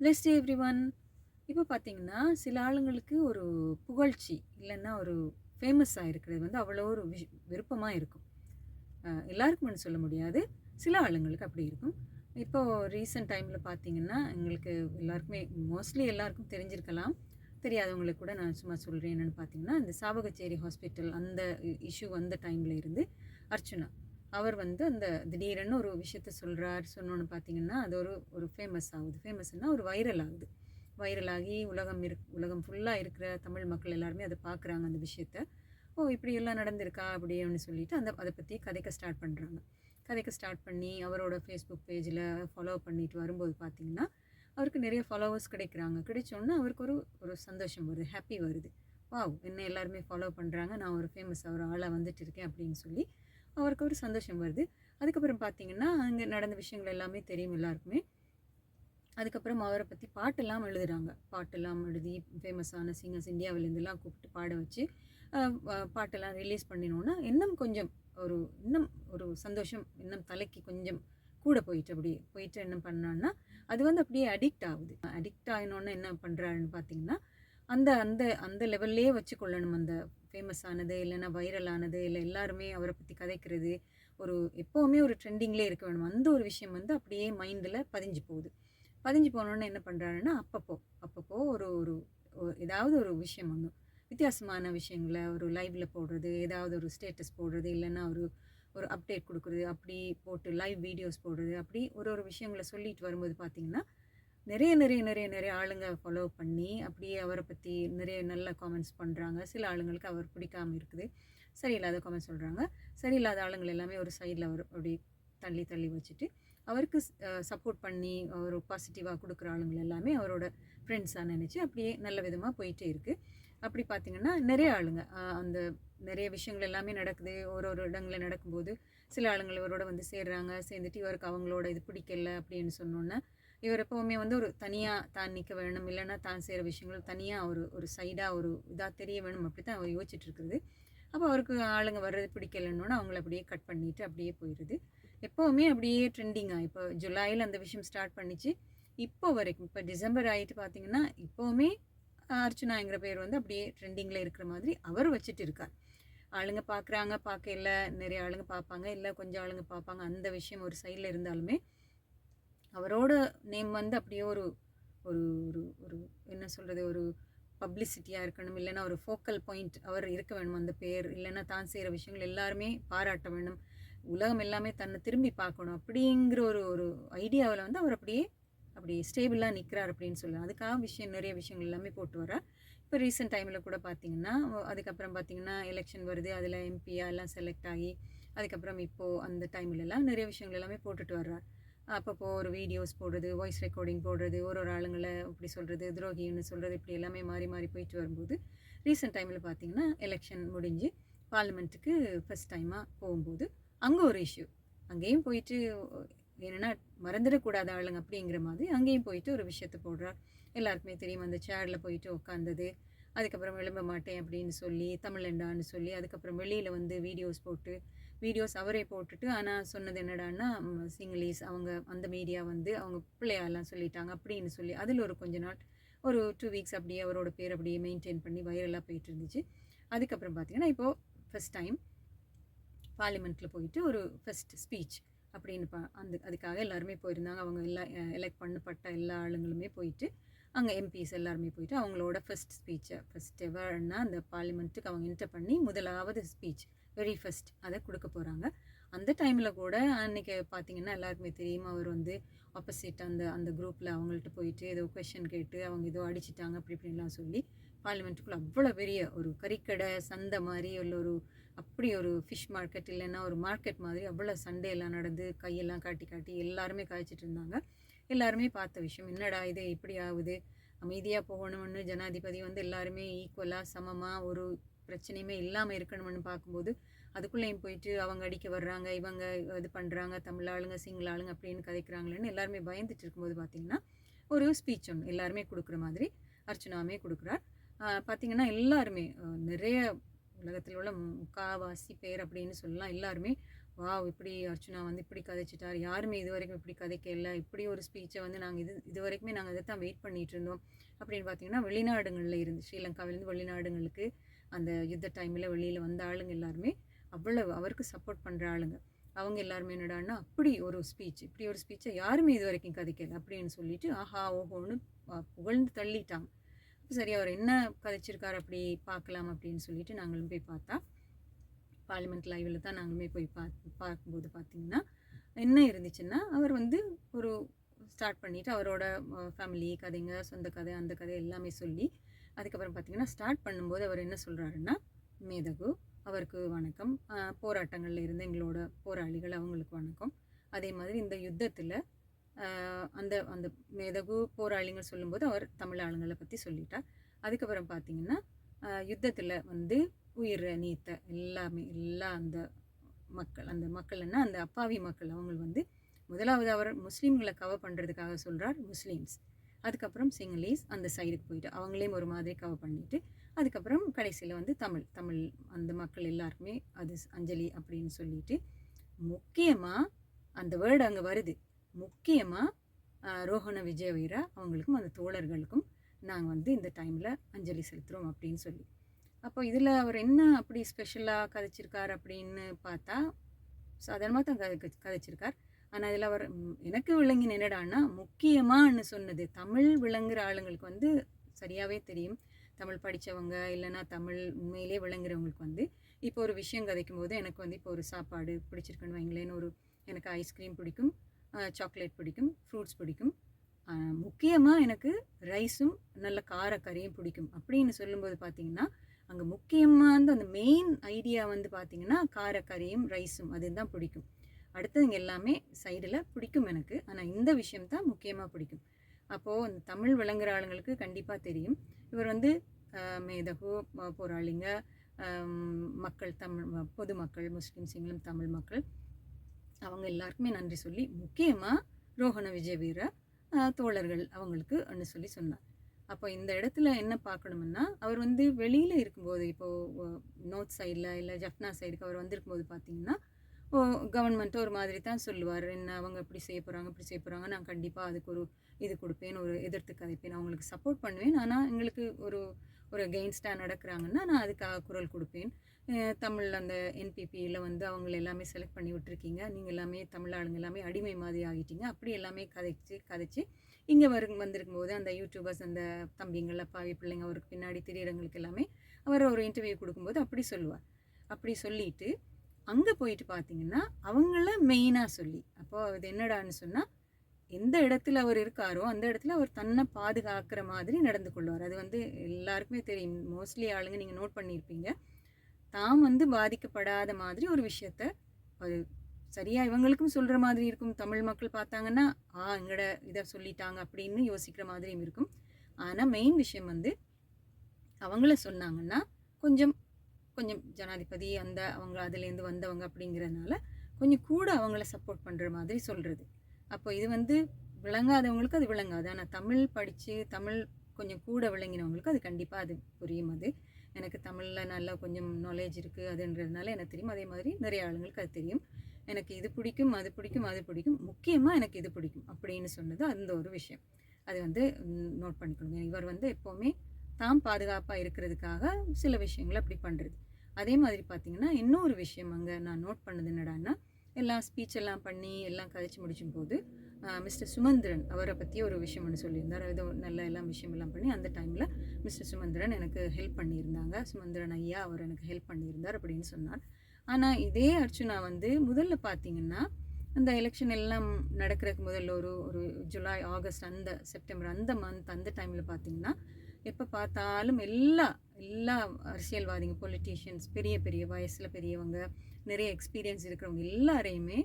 Blessed every one இப்போ பார்த்தீங்கன்னா சில ஆளுங்களுக்கு ஒரு புகழ்ச்சி இல்லைன்னா ஒரு ஃபேமஸாக இருக்கிறது வந்து அவ்வளோ ஒரு விஷ் விருப்பமாக இருக்கும். எல்லாருக்குமே சொல்ல முடியாது. சில ஆளுங்களுக்கு அப்படி இருக்கும். இப்போது ரீசெண்ட் டைமில் பார்த்தீங்கன்னா எங்களுக்கு எல்லாருக்குமே மோஸ்ட்லி எல்லாருக்கும் தெரிஞ்சிருக்கலாம். தெரியாதவங்களுக்கு கூட நான் சும்மா சொல்கிறேன் என்னென்னு பார்த்தீங்கன்னா இந்த சாவகச்சேரி ஹாஸ்பிட்டல் அந்த இஷ்யூ வந்த டைமில் இருந்து அர்ச்சுனா. அவர் வந்து அந்த திடீரென்னு ஒரு விஷயத்த சொல்கிறார் சொன்னோன்னு பார்த்தீங்கன்னா அது ஒரு ஒரு ஃபேமஸ் ஆகுது. ஃபேமஸ்னால் ஒரு வைரல் ஆகுது. வைரல் ஆகி உலகம் இரு உலகம் ஃபுல்லாக இருக்கிற தமிழ் மக்கள் எல்லாருமே அதை பார்க்குறாங்க அந்த விஷயத்த. ஓ இப்படியெல்லாம் நடந்திருக்கா அப்படின்னு சொல்லிட்டு அந்த அதை பற்றி கதைக்க ஸ்டார்ட் பண்ணுறாங்க கதைக்க ஸ்டார்ட் பண்ணி அவரோட ஃபேஸ்புக் பேஜில் ஃபாலோ பண்ணிட்டு வரும்போது பார்த்தீங்கன்னா அவருக்கு நிறைய ஃபாலோவர்ஸ் கிடைக்கிறாங்க. கிடைச்சோன்னே அவருக்கு ஒரு ஒரு சந்தோஷம் வருது ஹாப்பி வருது. வாவ் என்ன எல்லாருமே ஃபாலோ பண்ணுறாங்க நான் ஒரு ஃபேமஸ் ஒரு ஆளாக வந்துட்டு இருக்கேன் அப்படின்னு சொல்லி அவருக்கு ஒரு சந்தோஷம் வருது. அதுக்கப்புறம் பார்த்தீங்கன்னா அங்கே நடந்த விஷயங்கள் எல்லாமே தெரியும் எல்லாருக்குமே. அதுக்கப்புறம் அவரை பற்றி பாட்டெல்லாம் எழுதுகிறாங்க பாட்டெல்லாம் எழுதி ஃபேமஸான சிங்கர்ஸ் இந்தியாவிலேருந்துலாம் கூப்பிட்டு பாட வச்சு பாட்டெல்லாம் ரிலீஸ் பண்ணினோன்னா இன்னும் கொஞ்சம் ஒரு இன்னும் ஒரு சந்தோஷம் இன்னும் தலைக்கு கொஞ்சம் கூட போயிட்டு அப்படி போயிட்டு என்ன பண்ணான்னா அது வந்து அப்படியே அடிக்ட் ஆகுது. அடிக்ட் ஆகினோன்னு என்ன பண்ணுறாருன்னு பார்த்தீங்கன்னா அந்த அந்த அந்த லெவல்லே வச்சுக்கொள்ளணும். அந்த ஃபேமஸ் ஆனது இல்லைன்னா வைரல் ஆனது இல்லை எல்லாருமே அவரை பற்றி கதைக்கிறது. ஒரு எப்போவுமே ஒரு ட்ரெண்டிங்லேயே இருக்க வேணும். அந்த ஒரு விஷயம் வந்து அப்படியே மைண்டில் பதிஞ்சு போகுது. பதிஞ்சு போனோன்னே என்ன பண்ணுறாருன்னா அப்பப்போ அப்பப்போ ஒரு ஒரு ஏதாவது ஒரு விஷயம் ஒன்று வித்தியாசமான விஷயங்களை ஒரு லைவில் போடுறது ஏதாவது ஒரு ஸ்டேட்டஸ் போடுறது இல்லைன்னா ஒரு ஒரு அப்டேட் கொடுக்குறது அப்படி போட்டு லைவ் வீடியோஸ் போடுறது அப்படி ஒரு ஒரு விஷயங்களை சொல்லிட்டு வரும்போது பார்த்திங்கன்னா நிறைய நிறைய நிறைய நிறைய ஆளுங்க ஃபாலோ பண்ணி அப்படியே அவரை பற்றி நிறைய நல்ல காமெண்ட்ஸ் பண்ணுறாங்க சில ஆளுங்களுக்கு அவர் பிடிக்காம இருக்குது. சரியில்லாத காமெண்ட்ஸ் சொல்கிறாங்க சரியில்லாத ஆளுங்கள் எல்லாமே ஒரு சைடில் அவர் அப்படி தள்ளி தள்ளி வச்சுட்டு அவருக்கு சப்போர்ட் பண்ணி அவர் பாசிட்டிவாக கொடுக்குற ஆளுங்கள் எல்லாமே அவரோட ஃப்ரெண்ட்ஸாக நினச்சி அப்படியே நல்ல விதமாக போயிட்டே இருக்குது அப்படி பார்த்தீங்கன்னா நிறைய ஆளுங்க அந்த நிறைய விஷயங்கள் எல்லாமே நடக்குது. ஒரு ஒரு இடங்களில் நடக்கும்போது சில ஆளுங்கள் இவரோட வந்து சேர்றாங்க. சேர்ந்துட்டு இவருக்கு அவங்களோட இது பிடிக்கல அப்படின்னு சொன்னோன்னே இவர் எப்போவுமே வந்து ஒரு தனியாக தான் நிற்க வேணும் இல்லைன்னா தான் செய்கிற விஷயங்கள் தனியாக ஒரு ஒரு சைடாக ஒரு இதாக தெரிய வேணும் அப்படி தான் அவர் யோசிச்சுட்டு இருக்குது அப்போ அவருக்கு ஆளுங்க வர்றது பிடிக்கலன்னொன்னே அவங்கள அப்படியே கட் பண்ணிட்டு அப்படியே போயிடுது. எப்போவுமே அப்படியே ட்ரெண்டிங்காக இப்போ ஜூலையில் அந்த விஷயம் ஸ்டார்ட் பண்ணிச்சு. இப்போ வரைக்கும் இப்போ டிசம்பர் ஆகிட்டு பார்த்தீங்கன்னா இப்போவுமே அர்ச்சனாங்கிற பேர் வந்து அப்படியே ட்ரெண்டிங்கில் இருக்கிற மாதிரி அவர் வச்சுட்டு இருக்கார் ஆளுங்க பார்க்குறாங்க பார்க்க இல்லை நிறைய ஆளுங்க பார்ப்பாங்க இல்லை கொஞ்சம் ஆளுங்க பார்ப்பாங்க அந்த விஷயம் ஒரு சைடில் இருந்தாலுமே அவரோட நேம் வந்து அப்படியே ஒரு ஒரு ஒரு ஒரு என்ன சொல்கிறது ஒரு பப்ளிசிட்டியாக இருக்கணும். இல்லைன்னா ஒரு ஃபோக்கல் பாயிண்ட் அவர் இருக்க வேணும் அந்த பேர். இல்லைன்னா தான் செய்கிற விஷயங்கள் எல்லாருமே பாராட்ட வேணும். உலகம் எல்லாமே தன்னை திரும்பி பார்க்கணும் அப்படிங்கிற ஒரு ஒரு ஐடியாவில் வந்து அவர் அப்படியே அப்படி ஸ்டேபிளாக நிற்கிறார் அப்படின்னு சொல்லலாம் அதுக்காக விஷயம் நிறைய விஷயங்கள் எல்லாமே போட்டு வரார் இப்போ ரீசெண்ட் டைமில் கூட பார்த்தீங்கன்னா அதுக்கப்புறம் பார்த்தீங்கன்னா எலெக்ஷன் வருது. அதில் எம்பியா எல்லாம் செலக்ட் ஆகி அதுக்கப்புறம் இப்போது அந்த டைம்லலாம் நிறைய விஷயங்கள் எல்லாமே போட்டுட்டு வர்றார். அப்பப்போ ஒரு வீடியோஸ் போடுறது வாய்ஸ் ரெக்கார்டிங் போடுறது ஒரு ஒரு ஆளுங்களை இப்படி சொல்கிறது துரோகின்னு சொல்கிறது இப்படி எல்லாமே மாறி மாறி போயிட்டு வரும்போது ரீசெண்ட் டைமில் பார்த்தீங்கன்னா எலெக்ஷன் முடிஞ்சு பார்லிமெண்ட்டுக்கு ஃபஸ்ட் டைமாக போகும்போது அங்கே ஒரு இஷ்யூ அங்கேயும் போயிட்டு என்னென்னா மறந்துடக்கூடாத ஆளுங்க அப்படிங்கிற மாதிரி அங்கேயும் போயிட்டு ஒரு விஷயத்த போடுறார் எல்லாருக்குமே தெரியும் அந்த சேரில் போயிட்டு உட்காந்தது அதுக்கப்புறம் எழும்ப மாட்டேன் அப்படின்னு சொல்லி தமிழண்டான்னு சொல்லி அதுக்கப்புறம் வெளியில் வந்து வீடியோஸ் போட்டு வீடியோஸ் அவரே போட்டுட்டு ஆனால் சொன்னது என்னடான்னா சிங்லீஸ் சிங்களீஸ் அவங்க அந்த மீடியா வந்து அவங்க பிள்ளையாலாம் சொல்லிட்டாங்க அப்படின்னு சொல்லி அதில் ஒரு கொஞ்ச நாள் ஒரு டூ வீக்ஸ் அப்படியே அவரோட பேர் அப்படியே மெயின்டைன் பண்ணி வைரலாக போயிட்டு இருந்துச்சு. அதுக்கப்புறம் பார்த்தீங்கன்னா இப்போது ஃபஸ்ட் டைம் பார்லிமெண்ட்டில் போயிட்டு ஒரு ஃபஸ்ட் ஸ்பீச் அப்படின்னு பா அந்த அதுக்காக எல்லாருமே போயிருந்தாங்க. அவங்க எல்லா எலெக்ட் பண்ணப்பட்ட எல்லா ஆளுங்களுமே போயிட்டு அங்கே எம்பிஸ் எல்லாருமே போயிட்டு அவங்களோட ஃபஸ்ட் ஸ்பீச்சை ஃபஸ்ட் எவர்னா அந்த பார்லிமெண்ட்டுக்கு அவங்க என்டர் பண்ணி முதலாவது ஸ்பீச் வெரி ஃபஸ்ட் அதை கொடுக்க போகிறாங்க அந்த டைமில் கூட அன்றைக்கி பார்த்தீங்கன்னா எல்லாருக்குமே தெரியும் அவர் வந்து ஆப்போசிட் அந்த அந்த குரூப்பில் அவங்கள்ட்ட போயிட்டு ஏதோ கொஷின் கேட்டு அவங்க ஏதோ அடிச்சிட்டாங்க அப்படி இப்படின்லாம் சொல்லி பார்லிமெண்ட்டுக்குள்ளே அவ்வளோ பெரிய ஒரு கறிக்கடை சந்தை மாதிரி உள்ள ஒரு அப்படி ஒரு ஃபிஷ் மார்க்கெட் இல்லைன்னா ஒரு மார்க்கெட் மாதிரி அவ்வளோ சண்டையெல்லாம் நடந்து கையெல்லாம் காட்டி காட்டி எல்லாருமே காய்ச்சிட்டு இருந்தாங்க. எல்லாருமே பார்த்த விஷயம் என்னடா இது இப்படி ஆகுது? அமைதியாக போகணும்னு ஜனாதிபதி வந்து எல்லாருமே ஈக்குவலாக சமமாக ஒரு பிரச்சனையுமே இல்லாமல் இருக்கணும்னு பார்க்கும்போது அதுக்குள்ளேயும் போயிட்டு அவங்க அடிக்க வர்றாங்க இவங்க இது பண்ணுறாங்க தமிழ் ஆளுங்க சிங்கள ஆளுங்க அப்படின்னு கதைக்கிறாங்களேன்னு எல்லாருமே பயந்துட்டு இருக்கும்போது பார்த்தீங்கன்னா ஒரு ஸ்பீச் ஒன்று எல்லாருமே கொடுக்குற மாதிரி அர்ச்சனாமே கொடுக்குறார். பார்த்திங்கன்னா பார்த்தீங்கன்னா எல்லாருமே நிறைய உலகத்தில் உள்ள முக்காவாசி பேர் அப்படின்னு சொல்லலாம். எல்லாருமே வாவ் இப்படி அர்ச்சுனா வந்து இப்படி கதைச்சிட்டார். யாருமே இது வரைக்கும் இப்படி கதைக்கல. இப்படி ஒரு ஸ்பீச்சை வந்து நாங்கள் இது இது வரைக்குமே நாங்கள் அதை தான் வெயிட் பண்ணிகிட்டு இருந்தோம். அப்படின்னு பார்த்தீங்கன்னா வெளிநாடுகளில் இருந்து ஸ்ரீலங்காவிலேருந்து வெளிநாடுங்களுக்கு அந்த யுத்த டைமில் வெளியில் வந்த ஆளுங்க எல்லாருமே அவ்வளவு அவருக்கு சப்போர்ட் பண்ணுற ஆளுங்க. அவங்க எல்லாருமே என்னடான்னா அப்படி ஒரு ஸ்பீச் இப்படி ஒரு ஸ்பீச்சை யாருமே இது வரைக்கும் கதைக்கல அப்படின்னு சொல்லிட்டு ஆஹா ஓஹோன்னு புகழ்ந்து தள்ளிட்டாங்க. சரி அவர் என்ன கதைச்சிருக்கார் அப்படி பார்க்கலாம் அப்படின்னு சொல்லிட்டு நாங்களும் போய் பார்த்தா பார்லிமெண்ட் லைவில் தான் நாங்களுமே போய் பார்த்து பார்க்கும்போது பார்த்தீங்கன்னா என்ன இருந்துச்சுன்னா அவர் வந்து ஒரு ஸ்டார்ட் பண்ணிவிட்டு அவரோட ஃபேமிலி கதைங்க சொந்த கதை அந்த கதை எல்லாமே சொல்லி அதுக்கப்புறம் பார்த்திங்கன்னா ஸ்டார்ட் பண்ணும்போது அவர் என்ன சொல்கிறாருன்னா மேதகு அவருக்கு வணக்கம். போராட்டங்களில் இருந்து இருந்த எங்களோட போராளிகள் அவங்களுக்கு வணக்கம். அதே மாதிரி இந்த யுத்தத்தில் அந்த அந்த மேதகு போராளிங்க சொல்லும்போது அவர் தமிழ் ஆளுங்களை பற்றி சொல்லிட்டார். அதுக்கப்புறம் பார்த்திங்கன்னா யுத்தத்தில் வந்து உயிர் நீத்த எல்லாமே எல்லா அந்த மக்கள் அந்த மக்கள்னா அந்த அப்பாவி மக்கள் அவங்க வந்து முதலாவது அவர் முஸ்லீம்களை கவர் பண்ணுறதுக்காக சொல்கிறார் முஸ்லீம்ஸ். அதுக்கப்புறம் சிங்களீஸ் அந்த சைடுக்கு போயிட்டு அவங்களையும் ஒரு மாதிரி கவர் பண்ணிட்டு அதுக்கப்புறம் கடைசியில் வந்து தமிழ் தமிழ் அந்த மக்கள் எல்லாருக்குமே அது அஞ்சலி அப்படின்னு சொல்லிட்டு முக்கியமாக அந்த வேர்டு அங்கே வருது. முக்கியமாக ரோஹண விஜய வீரா அவங்களுக்கும் அந்த தோழர்களுக்கும் நாங்கள் வந்து இந்த டைமில் அஞ்சலி செலுத்துகிறோம் அப்படின்னு சொல்லி. அப்போ இதில் அவர் என்ன அப்படி ஸ்பெஷலாக கதைச்சிருக்கார் அப்படின்னு பார்த்தா சாதாரணமாக தான் கதை கதைச்சிருக்கார். ஆனால் அதில் அவர் எனக்கு விளங்கின என்னடான்னா முக்கியமானு சொன்னது. தமிழ் விளங்குகிற ஆளுங்களுக்கு வந்து சரியாகவே தெரியும். தமிழ் படித்தவங்க இல்லைன்னா தமிழ் உண்மையிலே விளங்குறவங்களுக்கு வந்து இப்போ ஒரு விஷயம் கதைக்கும் போது எனக்கு வந்து இப்போ ஒரு சாப்பாடு பிடிச்சிருக்குன்னு வைங்களேன்னு ஒரு எனக்கு ஐஸ்கிரீம் பிடிக்கும் சாக்லேட் பிடிக்கும் ஃப்ரூட்ஸ் பிடிக்கும். முக்கியமாக எனக்கு ரைஸும் நல்ல காரக்கறியும் பிடிக்கும். அப்படின்னு சொல்லும்போது பார்த்தீங்கன்னா அங்கே முக்கியமாக அந்த மெயின் ஐடியா வந்து பார்த்திங்கன்னா காரக்கறியும் ரைஸும் அதுதான் பிடிக்கும். அடுத்ததுங்க எல்லாமே சைடில் பிடிக்கும் எனக்கு. ஆனால் இந்த விஷயம் தான் முக்கியமாக பிடிக்கும். அப்போது அந்த தமிழ் விளங்குற ஆளுங்களுக்கு கண்டிப்பாக தெரியும். இவர் வந்து மேதகு போராளிங்க மக்கள் தமிழ் பொதுமக்கள் முஸ்லீம் சிங்களம் தமிழ் மக்கள். அவங்க எல்லாருக்குமே நன்றி சொல்லி முக்கியமாக ரோஹண விஜய் வீர தோழர்கள் அவங்களுக்கு ஒன்று சொல்லி சொன்னார். அப்போ இந்த இடத்துல என்ன பார்க்கணும்னா அவர் வந்து வெளியில் இருக்கும்போது இப்போது நோர்த் சைடில் இல்லை ஜஃப்னா சைடுக்கு அவர் வந்திருக்கும்போது பார்த்தீங்கன்னா கவர்மெண்ட்டு ஒரு மாதிரி தான் சொல்லுவார். என்ன அவங்க இப்படி செய்ய போகிறாங்க இப்படி செய்ய போகிறாங்க நான் கண்டிப்பாக அதுக்கு ஒரு இது கொடுப்பேன் ஒரு எதிர்த்து கதைப்பேன். அவங்களுக்கு சப்போர்ட் பண்ணுவேன். ஆனால் எங்களுக்கு ஒரு ஒரு கெயின்ஸ்டாக நடக்கிறாங்கன்னா நான் அதுக்காக குரல் கொடுப்பேன். தமிழில் தமிழ் அந்த என்பிபியில் வந்து அவங்கள எல்லாமே செலக்ட் பண்ணி விட்டுருக்கீங்க. நீங்கள் எல்லாமே தமிழ் ஆளுங்க எல்லாமே அடிமை மாதிரி ஆகிட்டீங்க. அப்படி எல்லாமே கதைச்சு கதைச்சு இங்கே வரு வந்திருக்கும் போது அந்த யூடியூபர்ஸ் அந்த தம்பிங்கள் அப்பாவி பிள்ளைங்க அவருக்கு பின்னாடி திரியறவங்களுக்கு எல்லாமே அவர் ஒரு இன்டர்வியூ கொடுக்கும்போது அப்படி சொல்லுவார். அப்படி சொல்லிட்டு அங்கே போயிட்டு பார்த்தீங்கன்னா அவங்கள மெயினாக சொல்லி அப்போ அது என்னடான்னு சொன்னால் எந்த இடத்துல அவர் இருக்காரோ அந்த இடத்துல அவர் தன்னை பாதுகாக்கிற மாதிரி நடந்து கொள்வார். அது வந்து எல்லாருக்குமே தெரியும். மோஸ்ட்லி ஆளுங்க நீங்கள் நோட் பண்ணியிருப்பீங்க தாம் வந்து பாதிக்கப்படாத மாதிரி ஒரு விஷயத்த அது சரியா இவங்களுக்கும் சொல்கிற மாதிரி இருக்கும். தமிழ் மக்கள் பார்த்தாங்கன்னா ஆ எங்கட இதை சொல்லிட்டாங்க அப்படின்னு யோசிக்கிற மாதிரியும் இருக்கும். ஆனால் மெயின் விஷயம் வந்து அவங்கள சொன்னாங்கன்னா கொஞ்சம் கொஞ்சம் ஜனாதிபதி அந்த அவங்க அதுலேருந்து வந்தவங்க அப்படிங்கிறதுனால கொஞ்சம் கூட அவங்கள சப்போர்ட் பண்ணுற மாதிரி சொல்கிறது அப்போ இது வந்து விளங்காதவங்களுக்கு அது விளங்காது. ஆனால் தமிழ் படித்து தமிழ் கொஞ்சம் கூட விளங்கினவங்களுக்கு அது கண்டிப்பாக அது புரியும் அது. எனக்கு தமிழில் நல்லா கொஞ்சம் நாலேஜ் இருக்குது அதுன்றதுனால எனக்கு தெரியும். அதே மாதிரி நிறைய ஆளுங்களுக்கு அது தெரியும். எனக்கு இது பிடிக்கும் அது பிடிக்கும் அது பிடிக்கும். முக்கியமாக எனக்கு இது பிடிக்கும் அப்படின்னு சொன்னது அந்த ஒரு விஷயம். அது வந்து நோட் பண்ணிக்கணும். இவர் வந்து எப்போவுமே தாம் பாதுகாப்பாக இருக்கிறதுக்காக சில விஷயங்களை அப்படி பண்ணுறது அதே மாதிரி பார்த்தீங்கன்னா இன்னொரு விஷயம் அங்கே நான் நோட் பண்ணது என்னடான்னா எல்லாம் ஸ்பீச் எல்லாம் பண்ணி எல்லாம் கதைச்சு முடிச்சும் போது மிஸ்டர் சுமந்திரன் அவரை பற்றி ஒரு விஷயம் ஒன்று சொல்லியிருந்தார். ஏதோ நல்ல எல்லாம் விஷயம் எல்லாம் பண்ணி அந்த டைமில் மிஸ்டர் சுமந்திரன் எனக்கு ஹெல்ப் பண்ணியிருந்தாங்க. சுமந்திரன் ஐயா அவர் எனக்கு ஹெல்ப் பண்ணியிருந்தார் அப்படின்னு சொன்னார். ஆனால் இதே அர்ச்சுனா வந்து முதல்ல பார்த்தீங்கன்னா அந்த எலெக்ஷன் எல்லாம் நடக்கிறதுக்கு முதல்ல ஒரு ஒரு ஜூலை ஆகஸ்ட் அந்த செப்டம்பர் அந்த மந்த் அந்த டைமில் பார்த்தீங்கன்னா எப்போ பார்த்தாலும் எல்லா எல்லா அரசியல்வாதிங்க பொலிட்டீஷியன்ஸ் பெரிய பெரிய வயசில் பெரியவங்க நிறைய எக்ஸ்பீரியன்ஸ் இருக்கிறவங்க எல்லாரையுமே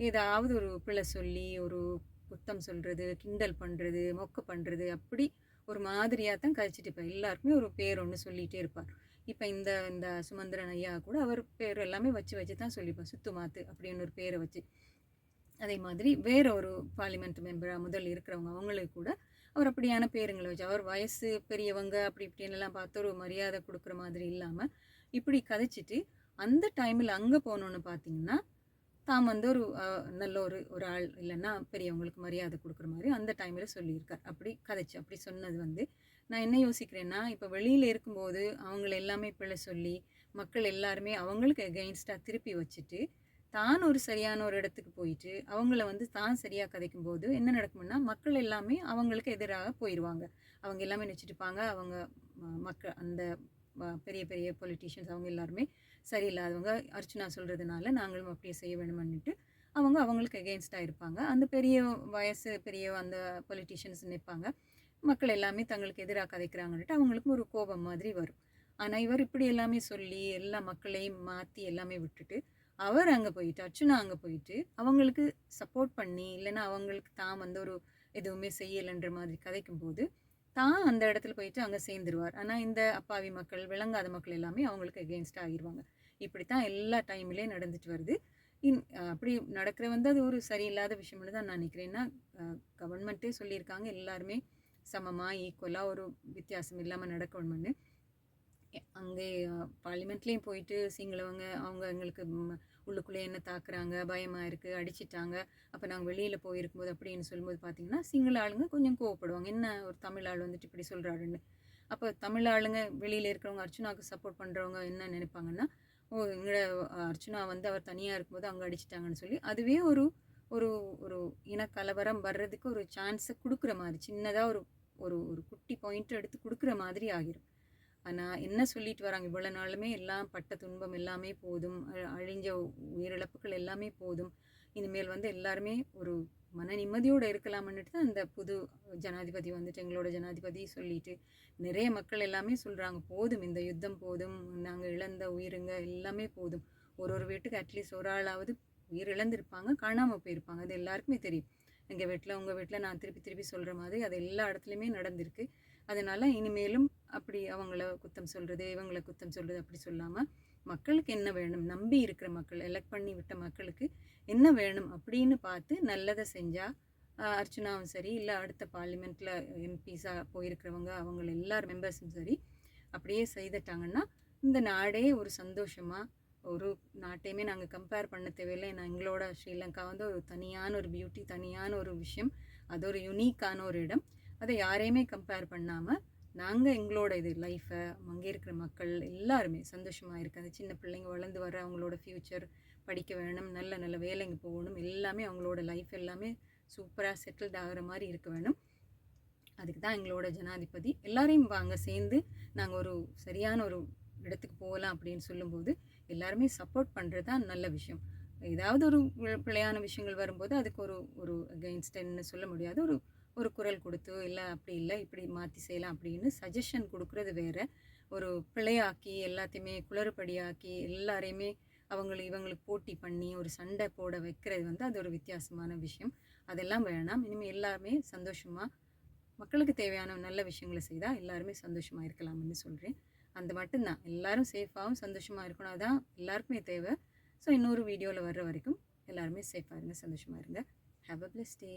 ஏதாவது ஒரு பிள்ளை சொல்லி ஒரு குத்தம் சொல்கிறது கிண்டல் பண்ணுறது மொக்க பண்ணுறது அப்படி ஒரு மாதிரியாக தான் கழிச்சிட்டு இப்போ எல்லாருக்குமே ஒரு பேர் ஒன்று சொல்லிகிட்டே இருப்பார் இப்போ இந்த இந்த சுமந்திரன் ஐயா கூட அவர் பேர் எல்லாமே வச்சு வச்சு தான் சொல்லிப்பார் சுத்துமாத்து அப்படின்னு ஒரு பேரை வச்சு. அதே மாதிரி வேற ஒரு பார்லிமெண்ட் மெம்பராக முதல் இருக்கிறவங்க அவங்களுக்கு கூட அவர் அப்படியான பேருங்களை வச்சு. அவர் வயசு பெரியவங்க அப்படி இப்படின்னு எல்லாம் பார்த்து ஒரு மரியாதை கொடுக்குற மாதிரி இல்லாமல் இப்படி கதைச்சிட்டு அந்த டைமில் அங்கே போனோன்னு பார்த்தீங்கன்னா தாம் வந்து ஒரு நல்ல ஒரு ஒரு ஆள் இல்லைன்னா பெரியவங்களுக்கு மரியாதை கொடுக்குற மாதிரி அந்த டைமில் சொல்லியிருக்கார். அப்படி கதைச்சு அப்படி சொன்னது வந்து நான் என்ன யோசிக்கிறேன்னா இப்போ வெளியில் இருக்கும்போது அவங்கள எல்லாமே பிள்ளை சொல்லி மக்கள் எல்லாருமே அவங்களுக்கு எகெயின்ஸ்டாக திருப்பி வச்சுட்டு தான் ஒரு சரியான ஒரு இடத்துக்கு போயிட்டு அவங்கள வந்து தான் சரியாக கதைக்கும் போது என்ன நடக்கும்னா மக்கள் எல்லாமே அவங்களுக்கு எதிராக போயிடுவாங்க அவங்க எல்லாமே நினச்சிட்டுப்பாங்க அவங்க மக்கள் அந்த பெரிய பெரிய பொலிட்டீஷியன்ஸ் அவங்க எல்லாருமே சரியில்லாதவங்க அர்ச்சனா சொல்கிறதுனால நாங்களும் அப்படியே செய்ய வேணும்னுட்டு அவங்க அவங்களுக்கு எகெயின்ஸ்டாக இருப்பாங்க. அந்த பெரிய வயசு பெரிய அந்த பொலிட்டீஷியன்ஸ் நிற்பாங்க மக்கள் எல்லாமே தங்களுக்கு எதிராக கதைக்கிறாங்கன்ட்டு அவங்களுக்கும் ஒரு கோபம் மாதிரி வரும். ஆனால் இவர் இப்படி எல்லாமே சொல்லி எல்லா மக்களையும் மாற்றி எல்லாமே விட்டுட்டு அவர் அங்கே போயிட்டு அர்ச்சுனா அங்கே போயிட்டு அவங்களுக்கு சப்போர்ட் பண்ணி இல்லைன்னா அவங்களுக்கு தான் வந்து ஒரு எதுவுமே செய்யலைன்ற மாதிரி கதைக்கும் போது தான் அந்த இடத்துல போயிட்டு அங்கே சேர்ந்துருவார். ஆனால் இந்த அப்பாவி மக்கள் விளங்காத மக்கள் எல்லாமே அவங்களுக்கு எகெயின்ஸ்டாக ஆகிடுவாங்க இப்படி தான் எல்லா டைம்லேயும் நடந்துட்டு வருது. இன் அப்படி நடக்கிற வந்து அது ஒரு சரியில்லாத விஷயம்னு தான் நான் நினைக்கிறேன்னா கவர்மெண்ட்டே சொல்லியிருக்காங்க எல்லாருமே சமமாக ஈக்குவலாக ஒரு வித்தியாசம் இல்லாமல் நடக்கணும்னு. அங்கே பார்லிமெண்ட்லேயும் போயிட்டு சிங்களவங்க அவங்க எங்களுக்கு உள்ளுக்குள்ளே என்ன தாக்குறாங்க பயமாக இருக்குது அடிச்சிட்டாங்க. அப்போ நாங்கள் வெளியில் போயிருக்கும்போது அப்படின்னு சொல்லும்போது பார்த்தீங்கன்னா சிங்கள ஆளுங்க கொஞ்சம் கோவப்படுவாங்க. என்ன ஒரு தமிழ் ஆள் வந்துட்டு இப்படி சொல்கிறாருன்னு அப்போ தமிழ் ஆளுங்க வெளியில் இருக்கிறவங்க அர்ச்சுனாவுக்கு சப்போர்ட் பண்ணுறவங்க என்ன நினைப்பாங்கன்னா ஓ எங்களோட அர்ச்சுனா வந்து அவர் தனியாக இருக்கும்போது அங்கே அடிச்சிட்டாங்கன்னு சொல்லி அதுவே ஒரு ஒரு ஒரு இனக்கலவரம் வர்றதுக்கு ஒரு சான்ஸை கொடுக்குற மாதிரி சின்னதாக ஒரு ஒரு ஒரு குட்டி பாயிண்ட் எடுத்து கொடுக்குற மாதிரி ஆகிரும். ஆனால் என்ன சொல்லிட்டு வராங்க? இவ்வளோ நாளுமே எல்லாம் பட்ட துன்பம் எல்லாமே போதும். அழிஞ்ச உயிரிழப்புகள் எல்லாமே போதும். இனிமேல் வந்து எல்லாருமே ஒரு மன நிம்மதியோடு இருக்கலாம்னுட்டு தான் அந்த புது ஜனாதிபதி வந்துட்டு எங்களோட ஜனாதிபதி சொல்லிட்டு நிறைய மக்கள் எல்லாமே சொல்கிறாங்க போதும் இந்த யுத்தம் போதும். நாங்கள் இழந்த உயிருங்க எல்லாமே போதும். ஒரு ஒரு வீட்டுக்கு அட்லீஸ்ட் ஒரு ஆளாவது உயிர் இழந்திருப்பாங்க காணாமல் போயிருப்பாங்க. அது எல்லாருக்குமே தெரியும். எங்கள் வீட்டில் உங்கள் வீட்டில் நான் திருப்பி திருப்பி சொல்கிற மாதிரி அது எல்லா இடத்துலையுமே நடந்திருக்கு. அதனால் இனிமேலும் அப்படி அவங்கள குத்தம் சொல்கிறது இவங்களை குத்தம் சொல்கிறது அப்படி சொல்லாமல் மக்களுக்கு என்ன வேணும்? நம்பி இருக்கிற மக்கள் எலெக்ட் பண்ணி விட்ட மக்களுக்கு என்ன வேணும் அப்படின்னு பார்த்து நல்லதை செஞ்சால் அர்ச்சனாவும் சரி இல்லை அடுத்த பார்லிமெண்ட்டில் எம்பிஸாக போயிருக்கிறவங்க அவங்க எல்லார் மெம்பர்ஸும் சரி அப்படியே செய்துட்டாங்கன்னா இந்த நாடே ஒரு சந்தோஷமாக ஒரு நாட்டையுமே நாங்கள் கம்பேர் பண்ண தேவையில்லை. நான் எங்களோட ஸ்ரீலங்கா வந்து ஒரு தனியான ஒரு பியூட்டி தனியான ஒரு விஷயம் அது ஒரு யுனீக்கான ஒரு இடம். அதை யாரையுமே கம்பேர் பண்ணாமல் நாங்கள் எங்களோட இது லைஃப்பை அங்கே இருக்கிற மக்கள் எல்லாருமே சந்தோஷமாக இருக்காது அந்த சின்ன பிள்ளைங்க வளர்ந்து வர அவங்களோட ஃப்யூச்சர் படிக்க வேணும் நல்ல நல்ல வேலைங்க போகணும் எல்லாமே அவங்களோட லைஃப் எல்லாமே சூப்பராக செட்டில்ட் ஆகிற மாதிரி இருக்க வேணும். அதுக்கு தான் எங்களோட ஜனாதிபதி. எல்லாரையும் வாங்க சேர்ந்து நாங்கள் ஒரு சரியான ஒரு இடத்துக்கு போகலாம் அப்படின்னு சொல்லும்போது எல்லாருமே சப்போர்ட் பண்ணுறது தான் நல்ல விஷயம். ஏதாவது ஒரு பிள்ளையான பிழையான விஷயங்கள் வரும்போது அதுக்கு ஒரு ஒரு அகெயின்ஸ்டன்னு சொல்ல முடியாது. ஒரு ஒரு குரல் கொடுத்து இல்லை அப்படி இல்லை இப்படி மாற்றி செய்யலாம் அப்படின்னு சஜஷன் கொடுக்குறது வேற. ஒரு பிழையாக்கி எல்லாத்தையுமே குளறுபடியாக்கி எல்லாரையுமே அவங்களை இவங்களுக்கு போட்டி பண்ணி ஒரு சண்டை போட வைக்கிறது வந்து அது ஒரு வித்தியாசமான விஷயம். அதெல்லாம் வேணாம். இனிமேல் எல்லாருமே சந்தோஷமாக மக்களுக்கு தேவையான நல்ல விஷயங்களை செய்தால் எல்லாருமே சந்தோஷமாக இருக்கலாம்னு சொல்கிறேன் அந்த மட்டும்தான். எல்லாரும் சேஃபாகவும் சந்தோஷமாக இருக்கணும். அதுதான் எல்லாருக்குமே தேவை. ஸோ இன்னொரு வீடியோவில் வர்ற வரைக்கும் எல்லாருமே சேஃபாக இருங்க சந்தோஷமாக இருங்க. Have a plus day